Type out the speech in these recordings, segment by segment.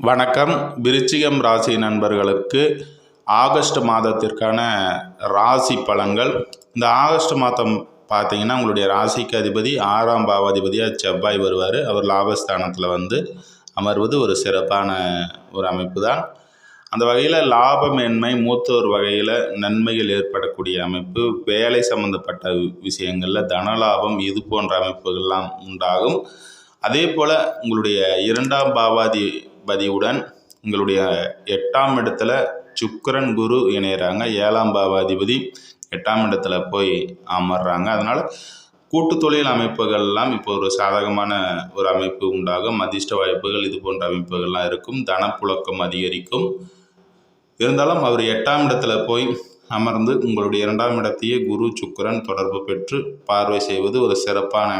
வணக்கம். விருச்சிகம் ராசி நண்பர்களுக்கு ஆகஸ்ட் மாதத்திற்கான ராசி பலன்கள். இந்த ஆகஸ்ட் மாதம் பார்த்தீங்கன்னா உங்களுடைய ராசிக்கு அதிபதி ஆறாம் பாவாதிபதியாக செவ்வாய் வருவார். அவர் லாபஸ்தானத்தில் வந்து அமர்வது ஒரு சிறப்பான ஒரு அமைப்பு தான் அந்த வகையில் லாபமேன்மை மூத்தோர் வகையில் நன்மைகள் ஏற்படக்கூடிய அமைப்பு. வேலை சம்பந்தப்பட்ட விஷயங்களில் தனலாபம் இது போன்ற அமைப்புகள்லாம் உண்டாகும். அதே போல் உங்களுடைய இரண்டாம் பாவாதி பதியுடன் உங்களுடைய எட்டாம் இடத்துல சுக்கரன் குரு இணையிறாங்க. ஏழாம் பாவாதிபதி எட்டாம் இடத்துல போய் அமர்றாங்க. அதனால் கூட்டு தொழில் அமைப்புகள்லாம் இப்போ ஒரு சாதகமான ஒரு அமைப்பு உண்டாகும். அதிர்ஷ்ட வாய்ப்புகள் இது போன்ற அமைப்புகள்லாம் இருக்கும். தனப்புழக்கம் அதிகரிக்கும். இருந்தாலும் அவர் எட்டாம் இடத்துல போய் அமர்ந்து உங்களுடைய இரண்டாம் இடத்தையே குரு சுக்கரன் தொடர்பு பெற்று பார்வை செய்வது ஒரு சிறப்பான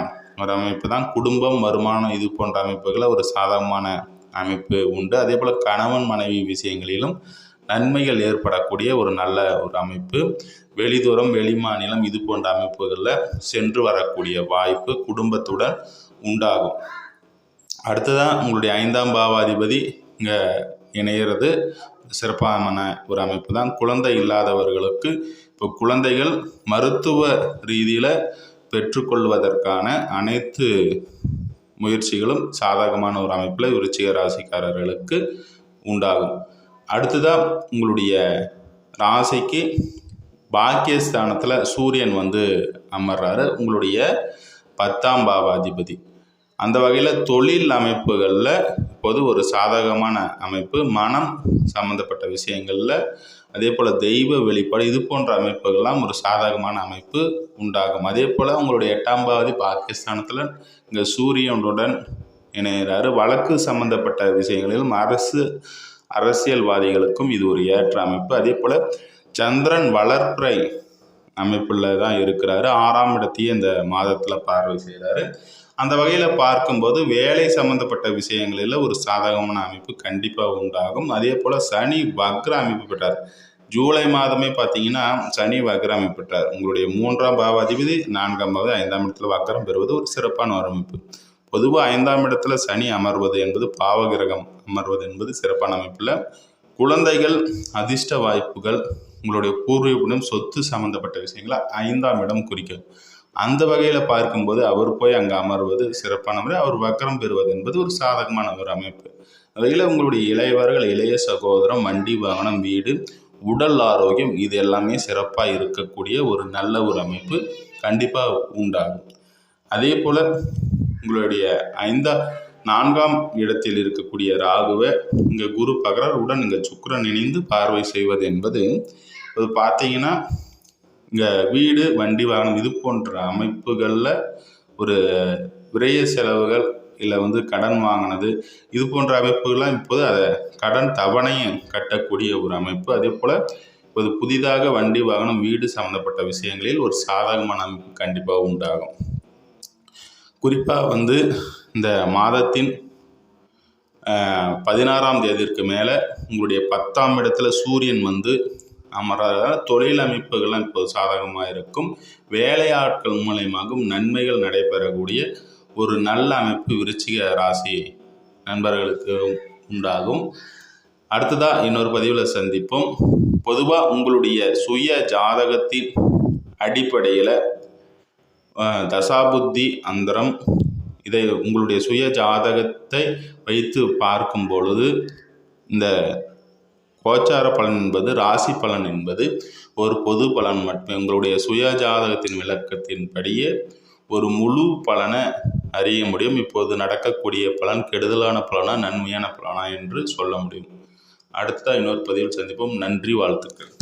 ஒரு அமைப்பு தான். குடும்பம் வருமானம் இது போன்ற அமைப்புகளை ஒரு சாதகமான அமைப்பு உண்டு. அதே போல் கணவன் மனைவி விஷயங்களிலும் நன்மைகள் ஏற்படக்கூடிய ஒரு நல்ல ஒரு அமைப்பு. வெளிதூரம் வெளிமாநிலம் இது போன்ற அமைப்புகளில் சென்று வரக்கூடிய வாய்ப்பு குடும்பத்துடன் உண்டாகும். அடுத்ததான் உங்களுடைய ஐந்தாம் பாவாதிபதி இங்கே இணையிறது சிறப்பான ஒரு அமைப்பு தான் குழந்தை இல்லாதவர்களுக்கு இப்போ குழந்தைகள் மருத்துவ ரீதியில் பெற்றுக்கொள்வதற்கான அனைத்து முயற்சிகளும் சாதகமான ஒரு அமைப்பில் விருச்சிக ராசிக்காரர்களுக்கு உண்டாகும். அடுத்ததாக உங்களுடைய ராசிக்கு பாக்கியஸ்தானத்தில் சூரியன் வந்து அமர்றாரு. உங்களுடைய பத்தாம் பாவாதிபதி. அந்த வகையில் தொழில் அமைப்புகளில் இப்போது ஒரு சாதகமான அமைப்பு மனம் சம்மந்தப்பட்ட விஷயங்களில் அதே போல் தெய்வ வெளிப்பாடு இது போன்ற அமைப்புகள்லாம் ஒரு சாதகமான அமைப்பு உண்டாகும். அதே போல் உங்களுடைய எட்டாம் பாவதி பாகிஸ்தானத்தில் இங்கே சூரியனுடன் இணைகிறாரு வழக்கு சம்பந்தப்பட்ட விஷயங்களிலும் அரசு அரசியல்வாதிகளுக்கும் இது ஒரு ஏற்ற அமைப்பு. அதே போல் சந்திரன் வளர்ப்புறை அமைப்பில் தான் இருக்கிறாரு. ஆறாம் இடத்தையே இந்த மாதத்தில் பார்வை செய்கிறாரு அந்த வகையில் பார்க்கும்போது வேலை சம்மந்தப்பட்ட விஷயங்களில் ஒரு சாதகமான அமைப்பு கண்டிப்பாக உண்டாகும். அதே போல் சனி வக்ர அமைப்பு பெற்றார். ஜூலை மாதமே பார்த்தீங்கன்னா சனி வக்ர அமைப்பு பெற்றார். உங்களுடைய மூன்றாம் பாவாதிபதி நான்காம் பாவது ஐந்தாம் இடத்துல வக்ரம் பெறுவது ஒரு சிறப்பான ஒரு அமைப்பு. பொதுவாக ஐந்தாம் இடத்துல சனி அமர்வது என்பது பாவகிரகம் அமர்வது என்பது சிறப்பான அமைப்பில். குழந்தைகள் அதிர்ஷ்ட வாய்ப்புகள் உங்களுடைய பூர்வீகம் சொத்து சம்மந்தப்பட்ட விஷயங்களை ஐந்தாம் இடம் குறிக்கும். அந்த வகையில் பார்க்கும்போது அவர் போய் அங்கே அமர்வது சிறப்பான முறை அவர் வக்கரம் பெறுவது என்பது ஒரு சாதகமான ஒரு அமைப்பு. அதில் உங்களுடைய இளையவர்கள் இளைய சகோதரம் வண்டி வாகனம் வீடு உடல் ஆரோக்கியம் இது எல்லாமே சிறப்பாக இருக்கக்கூடிய ஒரு நல்ல ஒரு அமைப்பு கண்டிப்பாக உண்டாகும். அதே போல் உங்களுடைய ஐந்தா நான்காம் இடத்தில் இருக்கக்கூடிய ராகுவை இங்கே குரு பகரார் உடன் இங்கே சுக்கரன் இணைந்து பார்வை செய்வது என்பது அது பார்த்தீங்கன்னா இங்கே வீடு வண்டி வாகனம் இது போன்ற அமைப்புகளில் ஒரு விரைய செலவுகள் இல்லை வந்து கடன் வாங்கினது இது போன்ற அமைப்புகள்லாம் இப்போது அதை கடன் தவணையும் கட்டக்கூடிய ஒரு அமைப்பு. அதே போல் இப்போது புதிதாக வண்டி வாகனம் வீடு சம்மந்தப்பட்ட விஷயங்களில் ஒரு சாதகமான அமைப்பு கண்டிப்பாக உண்டாகும். குறிப்பாக வந்து இந்த மாதத்தின் பதினாறாம் தேதிக்கு மேலே உங்களுடைய பத்தாம் இடத்துல சூரியன் வந்து அமராத தொழில் அமைப்புகள்லாம் இப்போது சாதகமாக இருக்கும். வேலையாட்கள் மூலயமாகவும் நன்மைகள் நடைபெறக்கூடிய ஒரு நல்ல அமைப்பு விருச்சிக ராசி நண்பர்களுக்கு உண்டாகும். அடுத்ததாக இன்னொரு பதிவில் சந்திப்போம். பொதுவாக உங்களுடைய சுய ஜாதகத்தின் அடிப்படையில் தசாபுத்தி அந்தரம் இதை உங்களுடைய சுய ஜாதகத்தை வைத்து பார்க்கும் பொழுது இந்த கோச்சார பலன் என்பது ராசி பலன் என்பது ஒரு பொது பலன் மட்டுமே. உங்களுடைய சுய ஜாதகத்தின் விளக்கத்தின்படியே ஒரு முழு பலனை அறிய முடியும். இப்போது நடக்கக்கூடிய பலன் கெடுதலான பலனா நன்மையான பலனா என்று சொல்ல முடியும். அடுத்த இன்னொரு பதிவில் சந்திப்போம். நன்றி வாழ்த்துக்கள்.